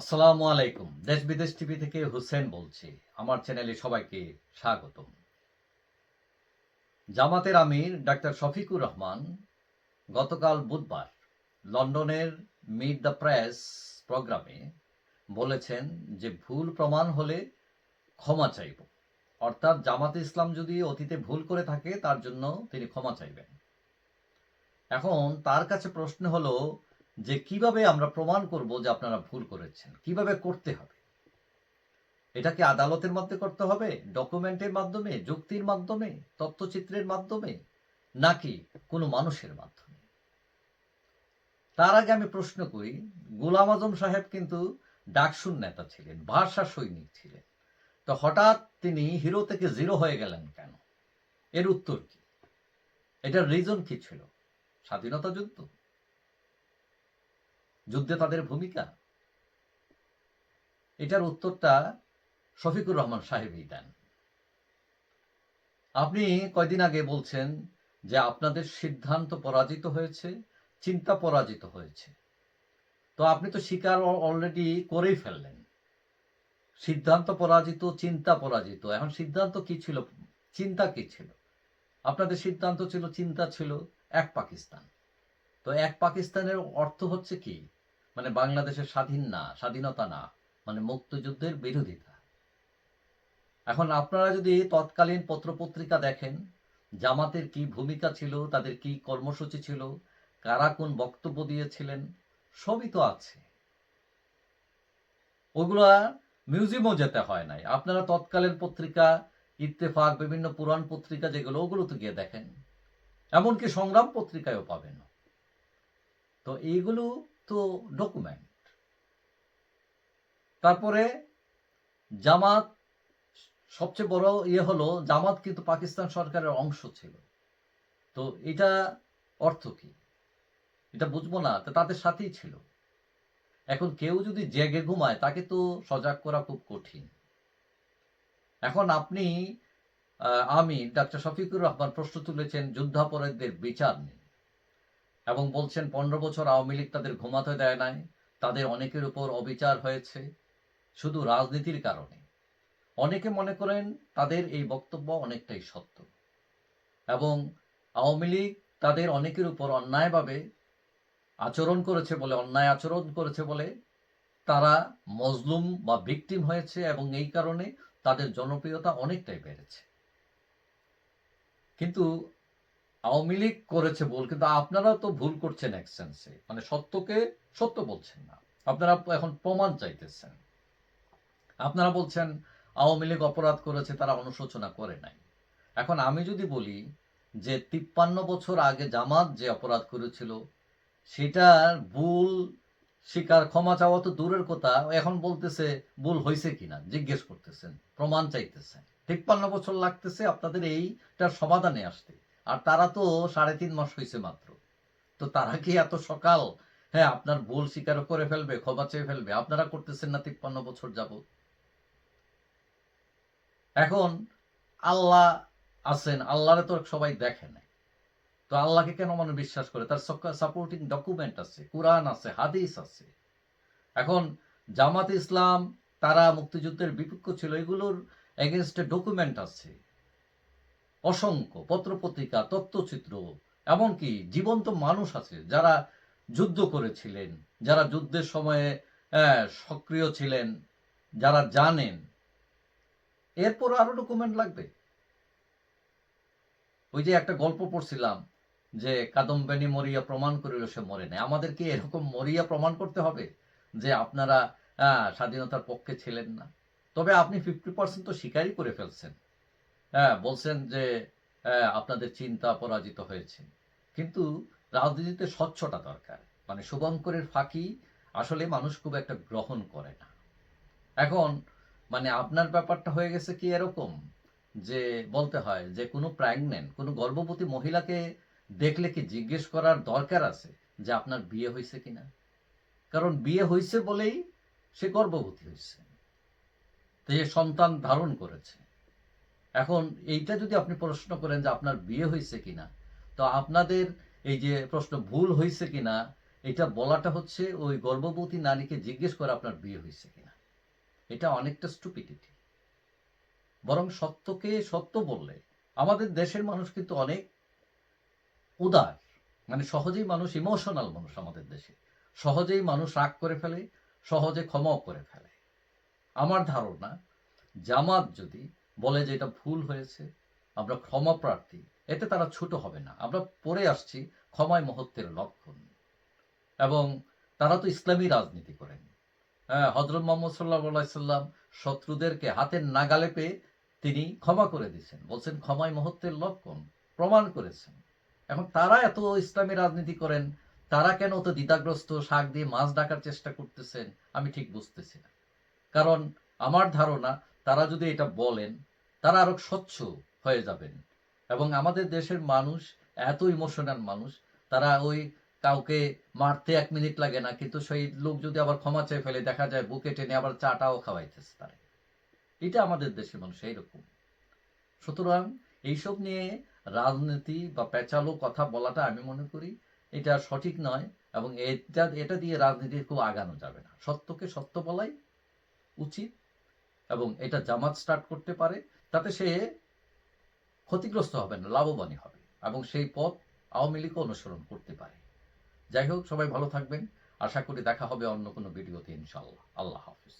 আসসালামু আলাইকুম। দেশ বিদেশ টিভি থেকে হুসেন বলছি। আমার চ্যানেলে সবাইকে স্বাগত জামাতের আমির ডাক্তার শফিকুর রহমান গতকাল বুধবার লন্ডনের মিট দ্য প্রেস প্রোগ্রামে বলেছেন যে ভুল প্রমাণ হলে ক্ষমা চাইব। অর্থাৎ জামাতে ইসলাম যদি অতীতে ভুল করে থাকে, তার জন্য তিনি ক্ষমা চাইবেন। এখন তার কাছে প্রশ্ন হলো যে কীভাবে আমরা প্রমাণ করব যে আপনারা ভুল করেছেন? কীভাবে করতে হবে? এটা কি আদালতের মধ্যে করতে হবে, ডকুমেন্টের মাধ্যমে, যুক্তির মাধ্যমে, তথ্যচিত্রের মাধ্যমে, নাকি কোনো মানুষের মাধ্যমে? তার আগে আমি প্রশ্ন করি, গোলাম আজম সাহেব কিন্তু ডাকসুর নেতা ছিলেন, ভাষা সৈনিক ছিলেন। তো হঠাৎ তিনি হিরো থেকে জিরো হয়ে গেলেন কেন? এর উত্তর কি? এটার রিজন কি ছিল? স্বাধীনতা যুদ্ধ? যুদ্ধে তাদের ভূমিকা? এটার উত্তরটা শফিকুর রহমান সাহেবই দেন। আপনি কয়দিন আগে বলছেন যে আপনাদের সিদ্ধান্ত পরাজিত হয়েছে, চিন্তা পরাজিত হয়েছে। তো আপনি তো স্বীকার অলরেডি করেই ফেললেন। সিদ্ধান্ত পরাজিত, চিন্তা পরাজিত, এখন সিদ্ধান্ত কি ছিল? চিন্তা কি ছিল? আপনাদের সিদ্ধান্ত ছিল, চিন্তা ছিল এক পাকিস্তান। তো এক পাকিস্তানের অর্থ হচ্ছে কি? মানে বাংলাদেশের স্বাধীন না, স্বাধীনতা না মানে মুক্তিযুদ্ধের বিরোধিতা। এখন আপনারা যদি তৎকালীন পত্রপত্রিকা দেখেন, জামাতের কি ভূমিকা ছিল, তাদের কি কর্মসূচি ছিল, কারা কোন বক্তব্য দিয়েছিলেন, সবই তো আছে। ওগুলা মিউজিয়ামও যেতে হয় নাই। আপনারা তৎকালীন পত্রিকা, ইত্তেফাক, বিভিন্ন পুরাণ পত্রিকা যেগুলো ওগুলো তো গিয়ে দেখেন। এমনকি সংগ্রাম পত্রিকায়ও পাবেন। তো এইগুলো তো ডকুমেন্ট তারপরে জামাত, সবচেয়ে বড় ইয়ে হলো, জামাত কিন্তু পাকিস্তান সরকারের অংশ ছিল। তো এটা অর্থ কি? এটা বুঝব না, তো তাদের সাথেই ছিল। এখন কেউ যদি জেগে ঘুমায়, তাকে তো সজাগ করা খুব কঠিন। এখন আপনি আমি, ডাক্তার শফিকুর রহমান প্রশ্ন তুলেছেন, যুদ্ধাপরাধীদের বিচার নিয়ে। এবং বলছেন, পনেরো বছর আওয়ামী লীগ তাদের ঘুমাতে দেয় নাই। তাদের অনেকের উপর অবিচার হয়েছে, শুধু রাজনীতির কারণে। অনেকে মনে করেন তাদের এই বক্তব্য অনেকটাই সত্য। এবং আওয়ামী লীগ তাদের অনেকের উপর অন্যায়ভাবে আচরণ করেছে বলে, অন্যায় আচরণ করেছে বলে তারা মজলুম বা ভিকটিম হয়েছে এবং এই কারণে তাদের জনপ্রিয়তা অনেকটাই বেড়েছে। কিন্তু আওয়ামী লীগ করেছে ভুল, কিন্তু আপনারা তো ভুল করছেন এক সেন্সে মানে সত্যকে সত্য বলছেন না। আপনারা এখন প্রমাণ চাইতেছেন। আপনারা বলছেন, আওয়ামী লীগ অপরাধ করেছে, তারা অনুশোচনা করে নাই। এখন আমি যদি বলি যে তিপ্পান্ন বছর আগে জামাত যে অপরাধ করেছিল, সেটার ভুল স্বীকার, ক্ষমা চাওয়া তো দূরের কথা, এখন বলতেছে ভুল হয়েছে কিনা, জিজ্ঞেস করতেছেন, প্রমাণ চাইতেছেন। তিপ্পান্ন বছর লাগতেছে, আপনাদের এইটার সমাধানে আসতে। আর তারা তো সাড়ে তিন মাস হয়েছে মাত্র। তো তারা কি এত সকাল হ্যাঁ আপনার ভুল স্বীকার করে ফেলবে, ক্ষমা চেয়ে ফেলবে, আপনারা করতেছেন না তিপ্পান্ন বছর যাব এখন আল্লাহ আছেন, আল্লাহরে তো সবাই দেখে না তো আল্লাহকে কেন মানুষ বিশ্বাস করে? তার সাপোর্টিং ডকুমেন্ট আছে, কোরআন আছে, হাদিস আছে। এখন জামাত ইসলাম, তারা মুক্তিযুদ্ধের বিপক্ষ ছিল, এগুলোর এগেনস্টে ডকুমেন্ট আছে। অসংখ্য পত্রপত্রিকা, তথ্যচিত্র, এমনকি জীবন্ত মানুষ আছে যারা যুদ্ধ করেছিলেন, যারা যুদ্ধের সময়ে সক্রিয় ছিলেন, যারা জানেন। এরপর আরও ডকুমেন্ট লাগবে। ওই যে একটা গল্প পড়ছিলাম যে কাদম্বানি মরিয়া প্রমাণ করিল সে মরে নাই। আমাদের কি এরকম মরিয়া প্রমাণ করতে হবে যে আপনারা স্বাধীনতার পক্ষে ছিলেন না। তবে আপনি ফিফটি পার্সেন্ট তো স্বীকারই করে ফেলছেন। হ্যাঁ বলছেন যে আপনাদের চিন্তা পরাজিত হয়েছে। কিন্তু রাজনীতিতে স্বচ্ছতা দরকার। মানে শুভঙ্করের ফাঁকি আসলে মানুষ খুব একটা গ্রহণ করে না। এখন মানে আপনার ব্যাপারটা হয়ে গেছে কি এরকম? যে, বলতে হয় যে, কোনো প্রেগনেন্ট কোনো গর্ভবতী মহিলাকে দেখলে কি জিজ্ঞেস করার দরকার আছে যে, আপনার বিয়ে হয়েছে কিনা? কারণ বিয়ে হয়েছে বলেই সে গর্ভবতী হয়েছে। সন্তান ধারণ করেছে। এখন এইটা যদি আপনি প্রশ্ন করেন যে আপনার বিয়ে হয়েছে কিনা, তো আপনাদের এই যে প্রশ্ন ভুল হয়েছে কিনা, এটা বলাটা হচ্ছে ওই গর্ভবতী নারীকে জিজ্ঞেস করে আপনার বিয়ে হয়েছে কিনা। এটা অনেকটা স্টুপিডিটি বরং সত্যকে সত্য বললে, আমাদের দেশের মানুষ কিন্তু অনেক উদার মানে সহজেই মানুষ ইমোশনাল মানুষ আমাদের দেশে। সহজেই মানুষ রাগ করে ফেলে, সহজে ক্ষমাও করে ফেলে। আমার ধারণা, জামাত যদি বলে যে এটা ভুল হয়েছে, আমরা ক্ষমা প্রার্থী। এতে তারা ছোট হবে না। আমরা পড়ে আসছি ক্ষমায় মহত্বের লক্ষণ। এবং তারা তো ইসলামী রাজনীতি করেন। হ্যাঁ হজরত মোহাম্মদ সাল্লাহ সাল্লাম শত্রুদেরকে হাতের নাগালে পেয়ে তিনি ক্ষমা করে দিয়েছেন। বলছেন, ক্ষমায় মহত্বের লক্ষণ। প্রমাণ করেছেন। এখন তারা এত ইসলামী রাজনীতি করেন, তারা কেন তো দ্বিধাগ্রস্ত, শাক দিয়ে মাছ ডাকার চেষ্টা করতেছেন? আমি ঠিক বুঝতেছি না। কারণ আমার ধারণা, তারা যদি এটা বলেন তারা আরও স্বচ্ছ হয়ে যাবেন। এবং আমাদের দেশের মানুষ, এত ইমোশনাল মানুষ, তারা ওই কাউকে মারতে এক মিনিট লাগে না, কিন্তু সেই লোক যদি আবার ক্ষমা চেয়ে ফেলে, দেখা যায় বুকে টেনে আবার চাটাও খাওয়াইতেছে তারা। এটা আমাদের দেশের মানুষ এইরকম। সুতরাং এইসব নিয়ে রাজনীতি বা পেঁচালো কথা বলাটা আমি মনে করি এটা সঠিক নয় এবং এটা এটা দিয়ে রাজনীতি খুব আগানো যাবে না। সত্যকে সত্য বলাই উচিত এবং এটা জামাত স্টার্ট করতে পারে। তাতে সে ক্ষতিগ্রস্ত হবে না, লাভবানই হবে এবং সেই পথ আওয়ামী লীগও অনুসরণ করতে পারে। যাই হোক, সবাই ভালো থাকবেন। আশা করি দেখা হবে অন্য কোনো ভিডিওতে ইনশাল্লাহ আল্লাহ হাফিজ।